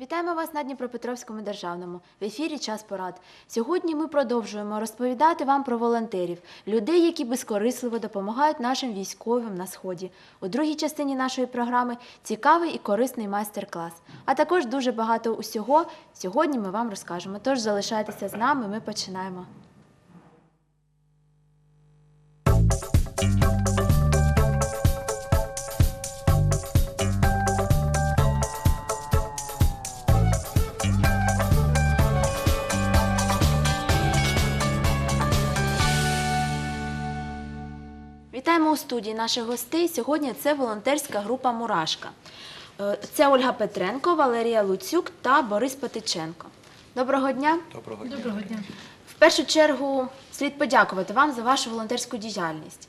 Вітаємо вас на Дніпропетровському державному в ефірі Час порад. Сьогодні ми продовжуємо розповідати вам про волонтерів, людей, які безкорисливо допомагають нашим військовим на сході. У другій частині нашої програми цікавий і корисний майстер-клас. А також дуже багато усього сьогодні ми вам розкажемо. Тож залишайтеся з нами. Ми починаємо. Вітаємо у студії наших гостей. Сьогодні це волонтерська група Мурашка. Е, Це Ольга Петренко, Валерія Луцюк та Борис Петиченко. Доброго дня! Доброго дня. Доброго дня. В першу чергу слід подякувати вам за вашу волонтерську діяльність.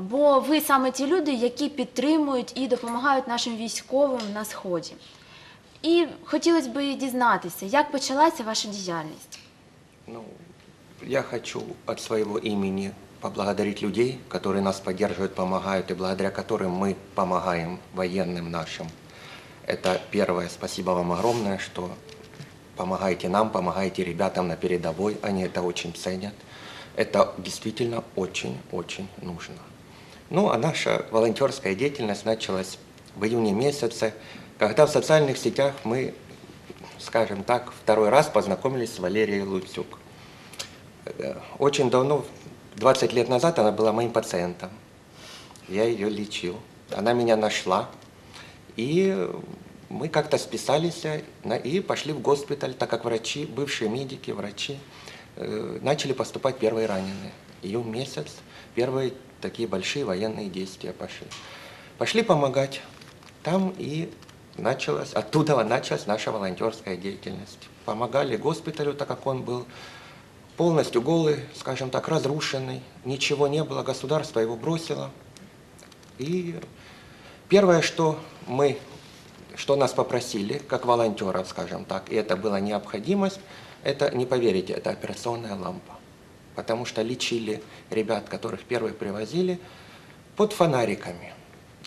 Бо ви саме ті люди, які підтримують і допомагають нашим військовим на сході. І хотілося б дізнатися, як почалася ваша діяльність. Ну, я хочу от своего имени поблагодарить людей, которые нас поддерживают, помогают, и благодаря которым мы помогаем военным нашим. Это первое, спасибо вам огромное, что помогаете нам, помогаете ребятам на передовой, они это очень ценят. Это действительно очень-очень нужно. Ну, а наша волонтерская деятельность началась в июне месяце, когда в социальных сетях мы, скажем так, второй раз познакомились с Валерией Луцюк. Э, Очень давно, 20 лет назад, она была моим пациентом. Я ее лечил. Она меня нашла. И мы как-то списались э, и пошли в госпиталь, так как врачи, бывшие медики, врачи, э, начали поступать первые раненые. Июнь месяц, первые такие большие военные действия пошли. Пошли помогать. Там и началась, оттуда началась наша волонтерская деятельность. Помогали госпиталю, так как он был полностью голый, скажем так, разрушенный, ничего не было, государство его бросило. И первое, что мы, что нас попросили, как волонтеров, скажем так, и это была необходимость, это, не поверите, это операционная лампа. Потому что лечили ребят, которых первые привозили, под фонариками.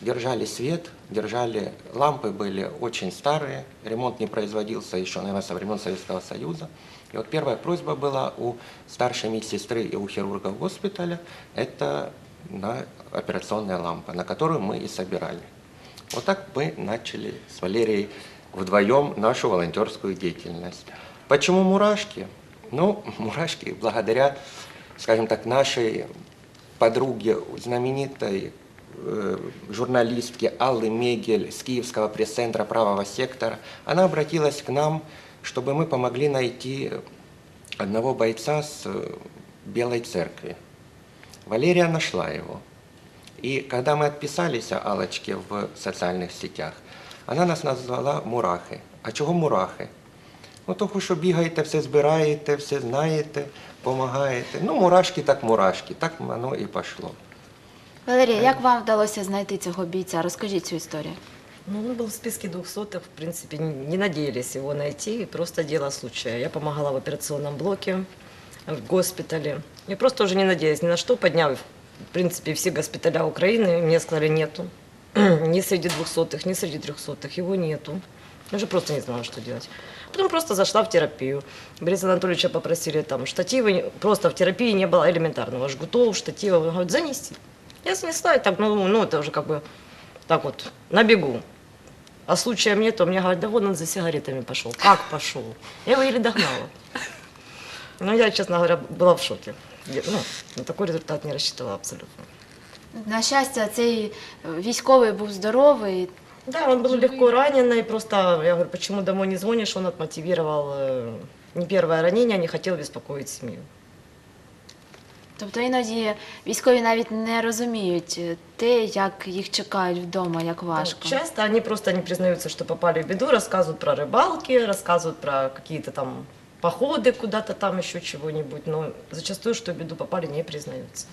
Держали свет, держали, лампы были очень старые, ремонт не производился еще, наверное, со времен Советского Союза. И вот первая просьба была у старшей медсестры и у хирургов госпиталя, это на операционная лампа, на которую мы и собирали. Вот так мы начали с Валерией вдвоем нашу волонтерскую деятельность. Почему мурашки? Ну, мурашки благодаря, скажем так, нашей подруге, знаменитой э, журналистке Аллы Мегель с Киевского пресс-центра правого сектора, она обратилась к нам, чтобы мы помогли найти одного бойца с э, Белой церкви. Валерия нашла его. И когда мы отписались о Аллочке в социальных сетях, она нас назвала Мурахи. А чого Мурахи? Ну, тому що бігаєте, все збираєте, все знаєте, допомагаєте. Ну, мурашки так мурашки, так воно і пішло. Валерія, як вам вдалося знайти цього бійця? Розкажіть цю історію. Ну, он был в списке 200 в принципе, не надеялись его найти, просто дело случая. Я помогала в операционном блоке, в госпитале. Я просто уже не надеялась ни на что, подняв, в принципе, все госпиталя Украины, мне сказали, нету. ни среди двухсотых, ни среди трехсотых, его нету. Я уже просто не знала, что делать. Потом просто зашла в терапию. Бориса Анатольевича попросили там штативы, просто в терапии не было элементарного жгутов, штатива. Он говорит, занести. Я занесла, и так, ну, ну, это уже как бы так вот, на бегу. А случая мне, то мне говорят, да вон он за сигаретами пошел. Как пошел? Я его еле догнала. Ну, я, честно говоря, была в шоке. Я, Ну, на такой результат не рассчитывала абсолютно. На щастя, цей е, військовий був здоровий. Да, он был легко раненый, просто я говорю, почему домой не звонишь, он отмотивировал э, не первое ранение, не хотел беспокоить семью. Тобто іноді військові навіть не розуміють е, те, як їх чекають вдома, як важко. Ну, Часто они просто не признаются, что попали в беду, рассказывают про рыбалки, рассказывают про какие-то там походы куда-то там, еще чего-нибудь, но зачастую, что в беду попали, не признаются.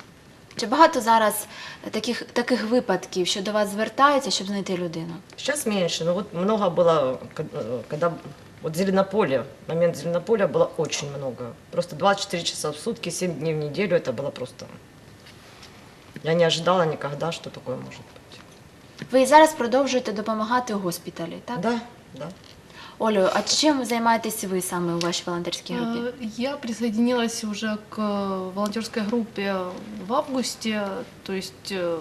Чи багато зараз таких, таких випадків, що до вас звертаються, щоб знайти людину? Сейчас меньше, но вот много было, ко- э, когда вот Зеленополе, момент Зеленополя было очень много. Просто 24 часа в сутки, 7 дней в неделю, это было просто... Я не ожидала никогда, что такое может быть. Ви і зараз продовжуєте допомагати у госпіталі, так? Да, да. Олю, а чим займаєтесь ви саме у вашій волонтерській групі? Э, Я присоединилась уже к э, волонтерской группе в августе. То есть э,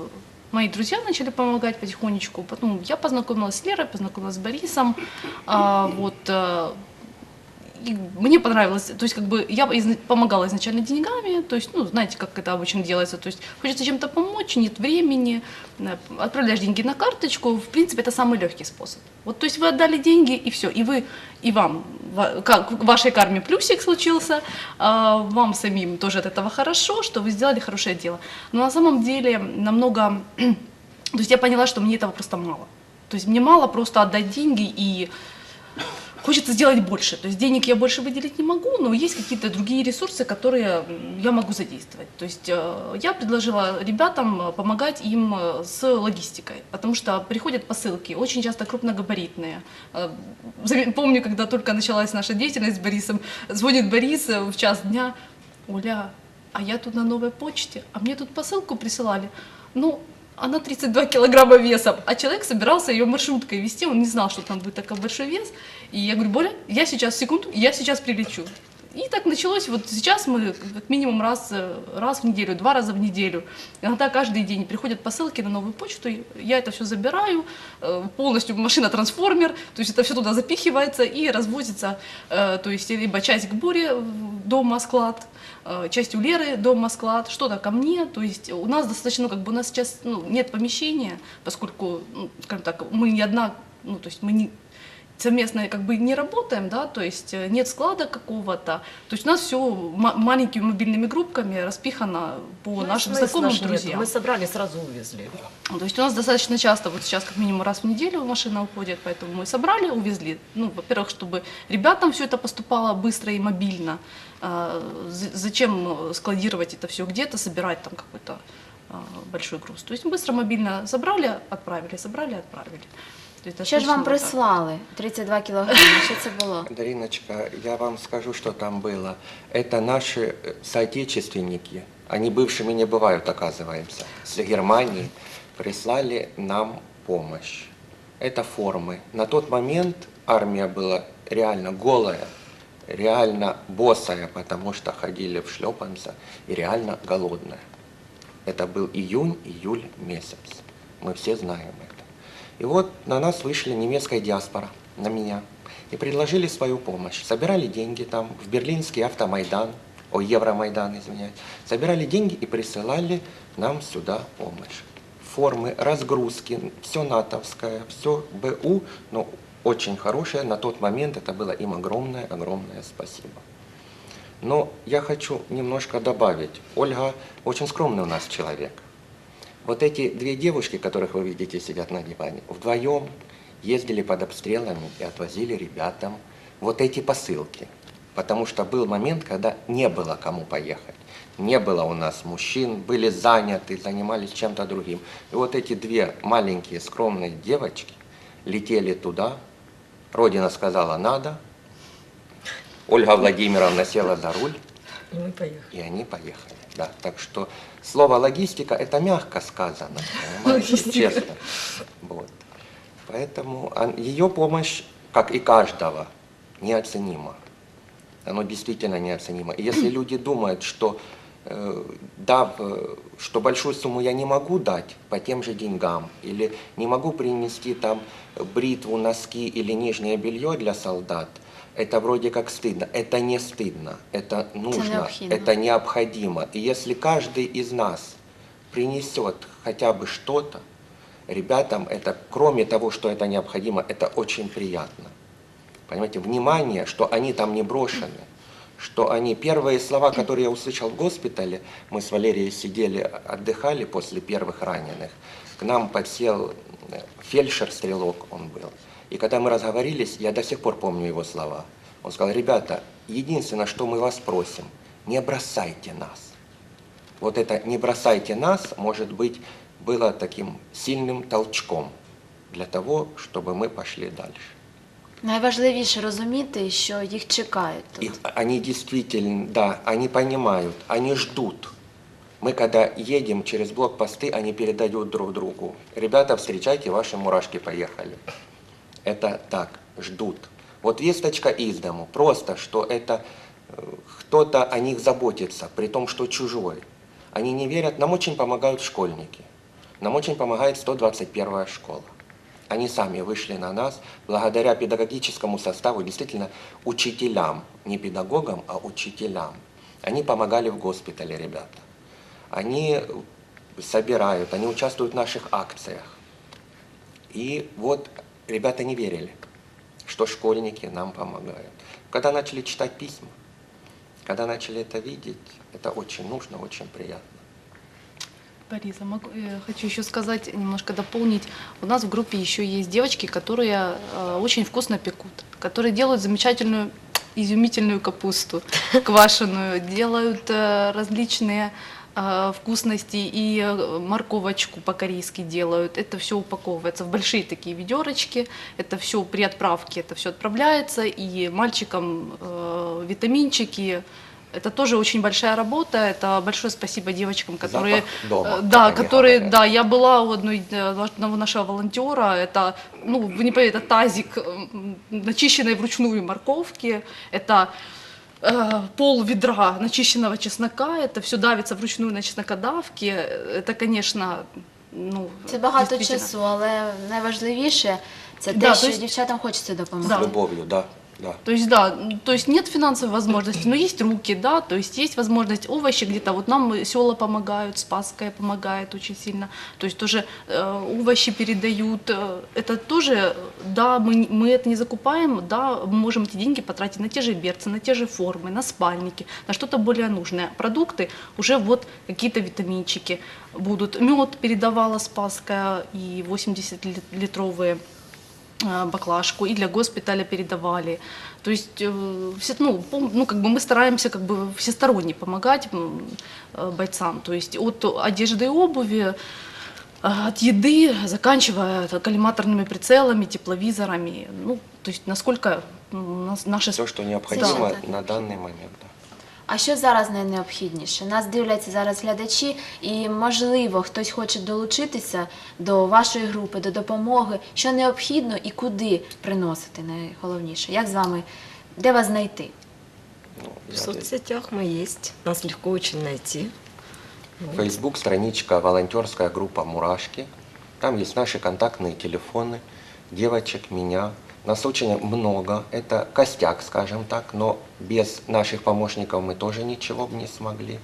мои друзья начали помогать потихонечку. Потом я познакомилась с Лерой, познакомилась с Борисом. А, вот, э, и мне понравилось, то есть как бы я помогала изначально деньгами, то есть, ну, знаете, как это обычно делается, то есть хочется чем-то помочь, нет времени, отправляешь деньги на карточку, в принципе, это самый легкий способ. Вот, то есть вы отдали деньги, и все, и вы, и вам, ва- как в вашей карме плюсик случился, а вам самим тоже от этого хорошо, что вы сделали хорошее дело. Но на самом деле намного, то есть я поняла, что мне этого просто мало. То есть мне мало просто отдать деньги и хочется сделать больше. То есть денег я больше выделить не могу, но есть какие-то другие ресурсы, которые я могу задействовать. То есть э, я предложила ребятам э, помогать им э, с логистикой, потому что приходят посылки, очень часто крупногабаритные. Помню, когда только началась наша деятельность с Борисом, звонит Борис в час дня, Оля, а я тут на новой почте, а мне тут посылку присылали. Ну, она 32 килограмма весом, а человек собирался ее маршруткой вести, он не знал, что там будет такой большой вес. И я говорю, Боля, я сейчас, секунду, я сейчас прилечу. И так началось, вот сейчас мы как минимум раз, э, раз в неделю, два раза в неделю, иногда каждый день приходят посылки на новую почту, я это все забираю, э, полностью машина-трансформер, то есть это все туда запихивается и развозится, э, то есть либо часть к Боре в дома-склад, э, часть у Леры дома-склад, что-то ко мне, то есть у нас достаточно, как бы у нас сейчас ну, нет помещения, поскольку, ну, скажем так, мы не одна, ну, то есть мы не, совместно как бы не работаем, да, то есть э, нет склада какого-то, то есть у нас все маленькими мобильными группками распихано по Ну, нашим знакомым, нету. друзьям. Мы собрали, сразу увезли. То есть у нас достаточно часто, вот сейчас как минимум раз в неделю машина уходит, поэтому мы собрали, увезли. Ну, во-первых, чтобы ребятам все это поступало быстро и мобильно. А, Зачем э, складировать это все где-то, собирать там какой-то а, большой груз. То есть быстро, мобильно собрали, отправили, собрали, отправили. То есть Що ж вам прислали? 32 кілограми, що це було? Дариночка, я вам скажу, что там было. Это наши э, соотечественники, они бывшими не бывают, оказывается, с Германии, прислали нам помощь. Это формы. На тот момент армия была реально голая, реально босая, потому что ходили в шлепанцах и реально голодная. Это был июнь-июль месяц. Мы все знаем это. И вот на нас вышли немецкая диаспора, на меня, и предложили свою помощь. Собирали деньги там в Берлинский автомайдан, о, Евромайдан, извиняюсь. Собирали деньги и присылали нам сюда помощь. Формы, разгрузки, все натовское, все БУ, но очень хорошее. На тот момент это было им огромное-огромное спасибо. Но я хочу немножко добавить. Ольга очень скромный у нас человек. Вот эти две девушки, которых вы видите, сидят на диване, вдвоем ездили под обстрелами и отвозили ребятам вот эти посылки. Потому что был момент, когда не было кому поехать. Не было у нас мужчин, были заняты, занимались чем-то другим. И вот эти две маленькие скромные девочки летели туда. Родина сказала «надо». Ольга Владимировна села за руль. И мы поехали. И они поехали. Да. Так что слово логистика это мягко сказано, понимаете, честно. Вот. Поэтому ее помощь, как и каждого, неоценима. Оно действительно неоценимо. И если люди думают, что э, дав, э, что большую сумму я не могу дать по тем же деньгам, или не могу принести там бритву, носки или нижнее белье для солдат, это вроде как стыдно. Это не стыдно, это нужно, необходимо. это необходимо. И если каждый из нас принесет хотя бы что-то, ребятам это, кроме того, что это необходимо, это очень приятно. Понимаете, внимание, что они там не брошены, что они, первые слова, которые я услышал в госпитале, мы с Валерией сидели, отдыхали после первых раненых, к нам подсел э, фельдшер-стрелок, он был. И когда мы разговорились, я до сих пор помню его слова. Он сказал, ребята, единственное, что мы вас просим, не бросайте нас. Вот это «не бросайте нас», может быть, было таким сильным толчком для того, чтобы мы пошли дальше. Найважливіше розуміти, що їх чекають тут. И они действительно, да, они понимают, они ждут. Мы когда едем через блокпосты, они передают друг другу. Ребята, встречайте, ваши мурашки поехали. Это так, ждут. Вот весточка из дому, просто, что это э, кто-то о них заботится, при том, что чужой. Они не верят, нам очень помогают школьники, нам очень помогает 121 школа. Они сами вышли на нас благодаря педагогическому составу, действительно, учителям, не педагогам, а учителям. Они помогали в госпитале, ребята. Они собирают, они участвуют в наших акциях. И вот ребята не верили, что школьники нам помогают. Когда начали читать письма, когда начали это видеть, это очень нужно, очень приятно. Бориса, могу- э, хочу еще сказать, немножко дополнить. У нас в группе еще есть девочки, которые э, очень вкусно пекут, которые делают замечательную изумительную капусту квашеную, делают э, различные вкусности и э, морковочку по-корейски делают. Это все упаковывается в большие такие ведерочки. Это все при отправке, это все отправляется. И мальчикам э, витаминчики. Это тоже очень большая работа. Это большое спасибо девочкам, которые, Запах дома, э, да, которые, говорят. да, я была у одной, э, одного нашего волонтера. Это, ну, вы не поверите, тазик начищенной вручную морковки. Это э, пол ведра начищенного чеснока. Это все давится вручную на чеснокодавки. Это, конечно, ну, Це багато часу, але найважливіше це те, Да, що то есть- дівчатам хочеться допомогти. Да. так. да, да. То есть, да, то есть нет финансовой возможности, но есть руки, да, то есть есть возможность овощи где-то, вот нам села помогают, Спасская помогает очень сильно, то есть тоже э, овощи передают, э, это тоже, да, мы, мы это не закупаем, да, мы можем эти деньги потратить на те же берцы, на те же формы, на спальники, на что-то более нужное. Продукты уже вот какие-то витаминчики будут. Мед передавала Спасская и 80-литровые э, баклажку и для госпиталя передавали. То есть, э, все, ну, ну, как бы мы стараемся как бы всесторонне помогать э, бойцам. То есть от одежды и обуви, э, от еды, заканчивая э, коллиматорными прицелами, тепловизорами. Ну, то есть насколько наши... Все, что необходимо это? на данный момент. Да. А що зараз найнеобхідніше? Нас дивляться зараз глядачі, і можливо хтось хоче долучитися до вашої групи, до допомоги. Що необхідно і куди приносити найголовніше? Як з вами, де вас знайти? Ну, В я- соцсетях мы есть, нас легко очень найти. Вот. Facebook, страничка, волонтерская группа «Мурашки». Там есть наши контактные телефоны, девочек, меня. Нас очень много, это костяк, скажем так, но без наших помощников мы тоже ничего бы не смогли.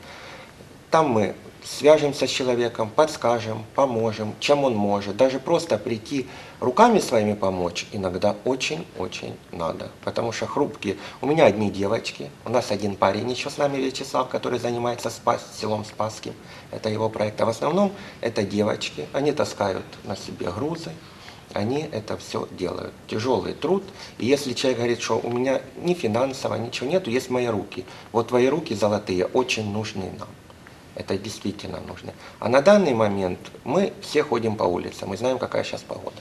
Там мы свяжемся с человеком, подскажем, поможем, чем он может. Даже просто прийти руками своими помочь иногда очень-очень надо. Потому что хрупкие. У меня одни девочки, у нас один парень еще с нами, Вячеслав, который занимается Спас, селом Спасским. Это его проект. А в основном это девочки. Они таскают на себе грузы, они это все делают. Тяжелый труд. И если человек говорит, что у меня ни финансово, ничего нету, есть мои руки. Вот твои руки золотые очень нужны нам. Это действительно нужно. А на данный момент мы все ходим по улицам, мы знаем, какая сейчас погода.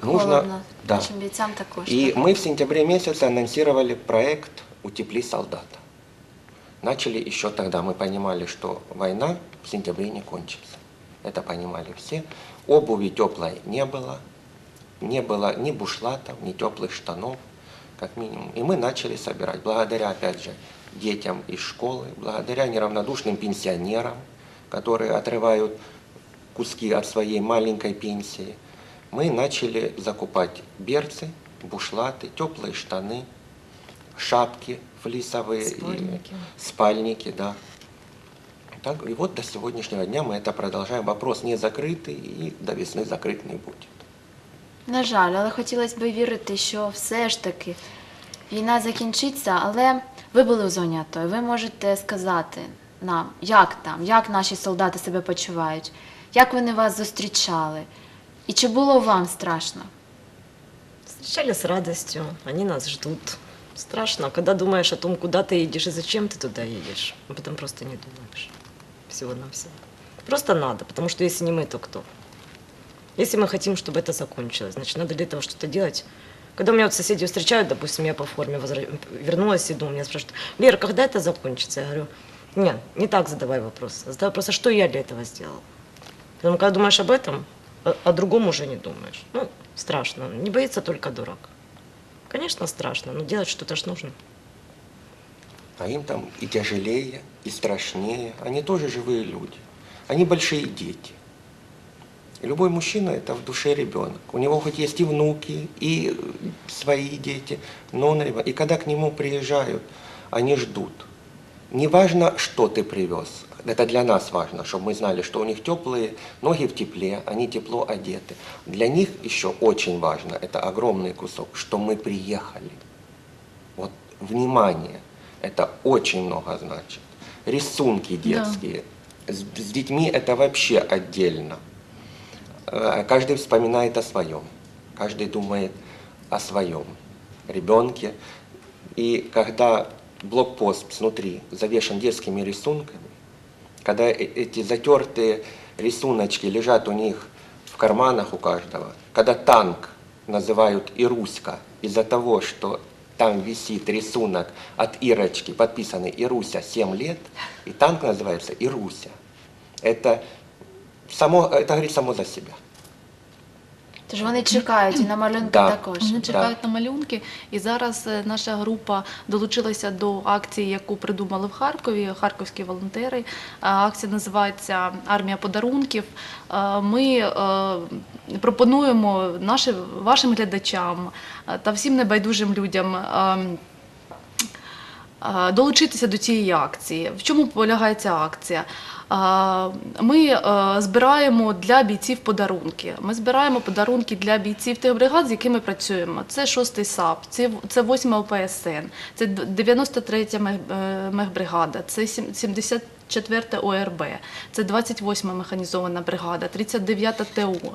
Холодно, да. нашим бійцям також. И мы в сентябре месяце анонсировали проект «Утепли солдата». Начали еще тогда, мы понимали, что война в сентябре не кончится. Это понимали все. Обуви теплой не было, не было ни бушлатов, ни теплых штанов, как минимум. И мы начали собирать, благодаря, опять же, детям из школы, благодаря неравнодушным пенсионерам, которые отрывают куски от своей маленькой пенсии, мы начали закупать берцы, бушлаты, теплые штаны, шапки флисовые, и Спальники. спальники, да. Так, и вот до сегодняшнего дня мы это продолжаем. Вопрос не закрытый и до весны закрыт не будет. На жаль, але хотілося б вірити, що все ж таки війна закінчиться, але ви були у зоні АТО, і ви можете сказати нам, як там, як наші солдати себе почувають, як вони вас зустрічали, і чи було вам страшно? Встречали с радостью, они нас ждут. Страшно, когда думаешь о том, куда ты едешь и зачем ты туда едешь. Об этом просто не думаешь. Всего-навсего. Просто надо, потому что если не мы, то кто? Если мы хотим, чтобы это закончилось, значит, надо для этого что-то делать. Когда меня вот соседи встречают, допустим, я по форме возра- вернулась, иду, меня спрашивают, Лера, когда это закончится? Я говорю, нет, не так задавай вопрос. Задавай вопрос, а что я для этого сделал? Потому когда думаешь об этом, о, о другом уже не думаешь. Ну, страшно. Не боится только дурак. Конечно, страшно, но делать что-то ж нужно. А им там и тяжелее, и страшнее. Они тоже живые люди. Они большие дети. Любой мужчина – это в душе ребенок. У него хоть есть и внуки, и свои дети, но он ребенок. И когда к нему приезжают, они ждут. Не важно, что ты привез. Это для нас важно, чтобы мы знали, что у них теплые ноги в тепле, они тепло одеты. Для них еще очень важно, это огромный кусок, что мы приехали. Вот внимание, это очень много значит. Рисунки детские. С, с детьми это вообще отдельно. Э, Каждый вспоминает о своем. Каждый думает о своем ребенке. И когда блокпост снутри завешен детскими рисунками, когда э- эти затертые рисуночки лежат у них в карманах у каждого, когда танк называют Ируська из-за того, что там висит рисунок от Ирочки, подписанный Ируся 7 лет, и танк называется Ируся. Это, само, это говорит само за себя. Тож вони чекають і на малюнки Да. також. Вони чекають на малюнки, і зараз е, наша група долучилася до акції, яку придумали в Харкові, харківські волонтери. А, Акція називається Армія подарунків. А, Ми е, пропонуємо нашим вашим глядачам е, та всім небайдужим людям. е, е, Долучитися до цієї акції. В чому полягає ця акція? Ми е, збираємо для бійців подарунки. Ми збираємо подарунки для бійців тих бригад, з якими працюємо. Це 6-й САП, це, це 8 ОПСН, це 93-я е, мехбригада, це 74 ОРБ, це 28-ма механізована бригада, 39-та ТУ.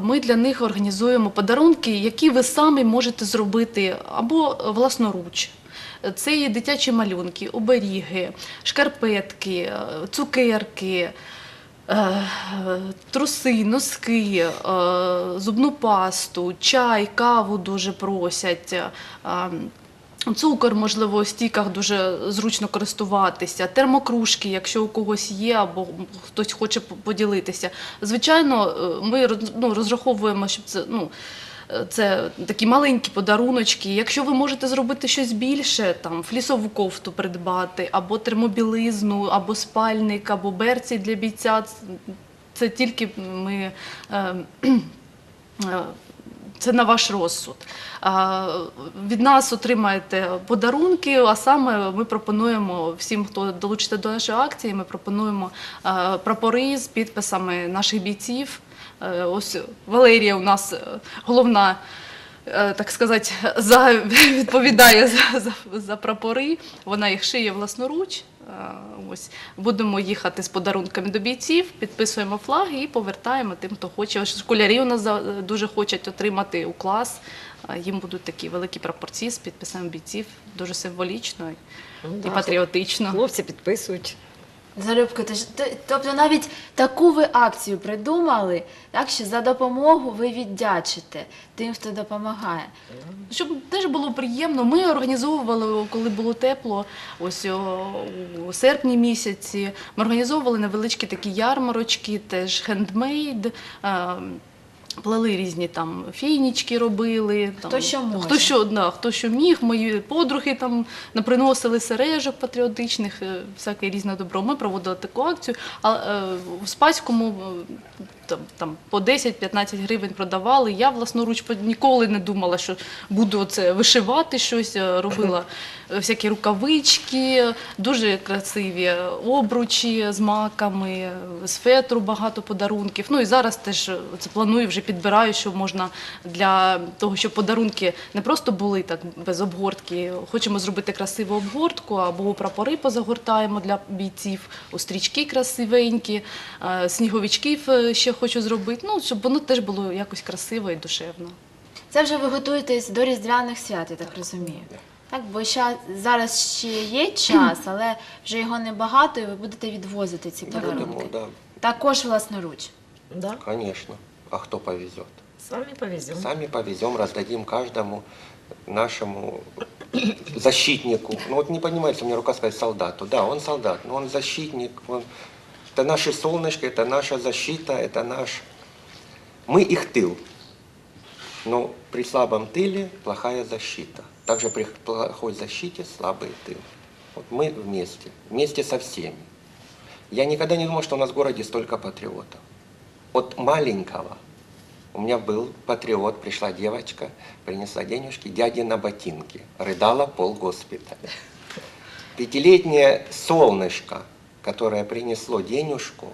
Ми для них організуємо подарунки, які ви самі можете зробити або власноруч. Це є дитячі малюнки, оберіги, шкарпетки, е, цукерки, е, труси, носки, е, зубну пасту, чай, каву дуже просять. Цукор, можливо, у стіках дуже зручно користуватися, термокружки, якщо у когось є, або хтось хоче поділитися. Звичайно, ми ну, розраховуємо, щоб це ну. Е, Це такі маленькі подаруночки. Якщо ви можете зробити щось більше, там флісову кофту придбати, або термобілизну, або спальник, або берці для бійця, це, тільки ми. Е, е, це на ваш розсуд. Від нас отримаєте подарунки, а саме ми пропонуємо всім, хто долучиться до нашої акції, ми пропонуємо е, прапори з підписами наших бійців. Е, Ось Валерія у нас е, головна. е, Так сказати, за, відповідає за, за, за прапори. Вона їх шиє власноруч. Ось будемо їхати з подарунками до бійців, підписуємо флаги і повертаємо тим, хто хоче. Школярі у нас дуже хочуть отримати у клас. Їм будуть такі великі прапорці з підписами бійців, дуже символічно і Ну, і патріотично. Хлопці підписують. Залюбки, тобто навіть таку ви акцію придумали, так що за допомогу ви віддячите тим, хто допомагає. Щоб теж було приємно, ми організовували, коли було тепло, ось у серпні місяці. Ми організовували невеличкі такі ярмарочки, теж хендмейд. Плели різні там фінічки робили. Там, Хто що може. Хто що, да, хто що міг, мої подруги там наприносили сережок патріотичних, е, всяке різне добро. Ми проводили таку акцію. А е, в Спаському е, там, там по 10-15 гривень продавали. Я власноруч ніколи не думала, що буду це вишивати щось. е, Робила е, всякі рукавички, дуже красиві обручі з маками, е, з фетру багато подарунків. Ну і зараз теж це планую, вже підбираю, що можна для того, щоб подарунки не просто були так без обгортки. Хочемо зробити красиву обгортку або прапори позагортаємо для бійців, стрічки красивенькі, сніговичків ще хочу зробити. Ну щоб воно теж було якось красиво і душевно. Це вже ви готуєтесь до Різдвяних свят, я так розумію. Так, бо ща, зараз ще є час, але вже його небагато, і ви будете відвозити ці подарунки. Поэтому, да, Також власноруч. Да, конечно. А кто повезет? сами повезем. Сами повезем, раздадим каждому нашему защитнику. Ну вот не понимается, у меня рука сказать солдату. Да, он солдат, но он защитник. Он... Это наше солнышко, это наша защита, это наш... Мы их тыл. Но при слабом тыле плохая защита. Также при плохой защите слабый тыл. Вот мы вместе, вместе со всеми. Я никогда не думал, что у нас в городе столько патриотов. От маленького у меня был патриот, пришла девочка, принесла денежки, дяде на ботинки, рыдала пол госпиталя. Пятилетнее солнышко, которое принесло денежку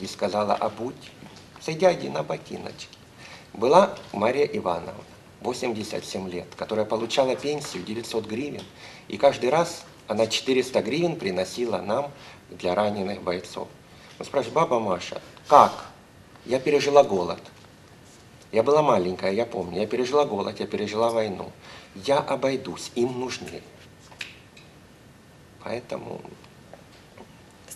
и сказала обуть, за дяди на ботиночки, была Мария Ивановна, 87 лет, которая получала пенсию 900 гривен, и каждый раз она 400 гривен приносила нам для раненых бойцов. Мы спрашиваем, баба Маша, как? Я пережила голод. Я была маленькая, я помню. Я пережила голод, я пережила войну. Я обойдусь, им нужнее. Поэтому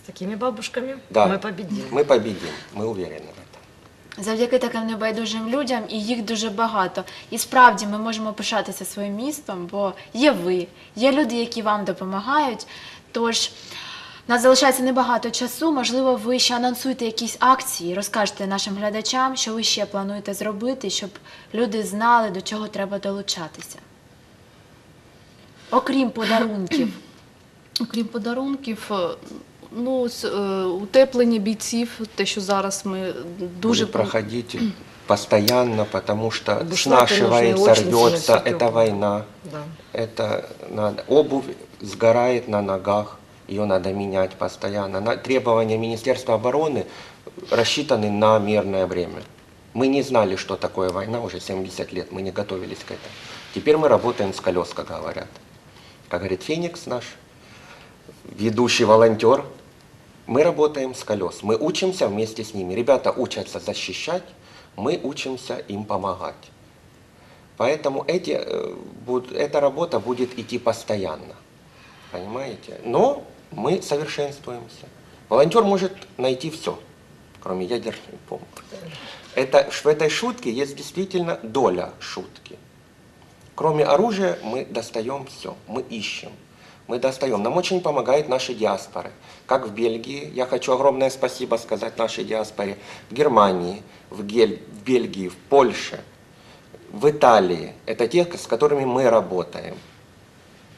С такими бабушками да, мы победим. Мы победим, мы уверены в этом. Завдяки таким небайдужим людям, і їх дуже багато. І справді ми можемо пишатися своїм містом, бо є ви, є люди, які вам допомагають. Тож у нас залишається небагато часу. Можливо, ви ще анонсуєте якісь акції, розкажете нашим глядачам, що ви ще плануєте зробити, щоб люди знали, до чого треба долучатися. Окрім подарунків. Окрім подарунків, е, ну, утеплення бійців, те, що зараз ми дуже Будет проходить постоянно, потому что снашивается, рвется, это война. Да. Это надо. Обувь сгорает на ногах, ее надо менять постоянно. На, требования Министерства обороны рассчитаны на мирное время. Мы не знали, что такое война уже 70 лет, мы не готовились к этому. Теперь мы работаем с колес, как говорят. Как говорит Феникс наш, ведущий волонтер, мы работаем с колес, мы учимся вместе с ними. Ребята учатся защищать, мы учимся им помогать. Поэтому эти, э, эта работа будет идти постоянно. Понимаете? Но мы совершенствуемся. Волонтер может найти все, кроме ядерной бомбы. Это, в этой шутке есть действительно доля шутки. Кроме оружия мы достаем все, мы ищем Мы достаем. Нам очень помогают наши диаспоры. Как в Бельгии, я хочу огромное спасибо сказать нашей диаспоре, в Германии, в, Гель, в Бельгии, в Польше, в Италии. Это те, с которыми мы работаем.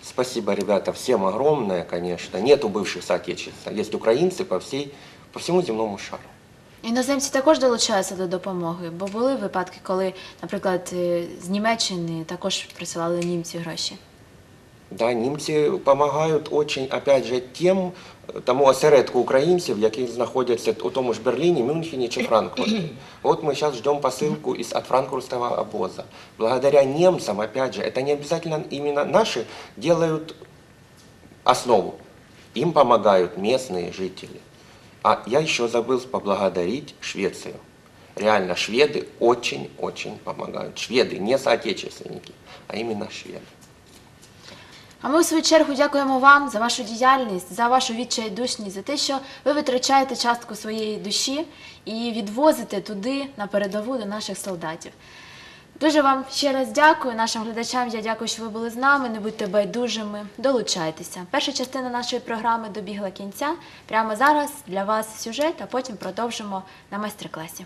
Спасибо, ребята, всем огромное, конечно. Нету бывших соотечественников. Есть украинцы по, всей, по всему земному шару. Іноземці також долучаються до допомоги, бо були випадки, коли, наприклад, е, з Німеччини також присилали німці гроші. Да, німці допомагають очень, опять же, тим, тому осередку українців, які знаходяться у тому ж Берліні, Мюнхені чи Франкфурті. Вот мы сейчас ждем посылку из, от франкфуртского обоза. Благодаря немцам, опять же, это не обязательно именно наши делают основу. Им помогают местные жители. А я еще забыл поблагодарить Швецию. Реально, шведы очень-очень помогают. Шведы, не соотечественники, а именно шведы. А ми, в свою чергу, дякуємо вам за вашу діяльність, за вашу відчайдушність, за те, що ви витрачаєте частку своєї душі і відвозите туди на передову до наших солдатів. Дуже вам ще раз дякую. Нашим глядачам я дякую, що ви були з нами. Не будьте байдужими, долучайтеся. Перша частина нашої програми добігла кінця. Прямо зараз для вас сюжет, а потім продовжимо на майстер-класі.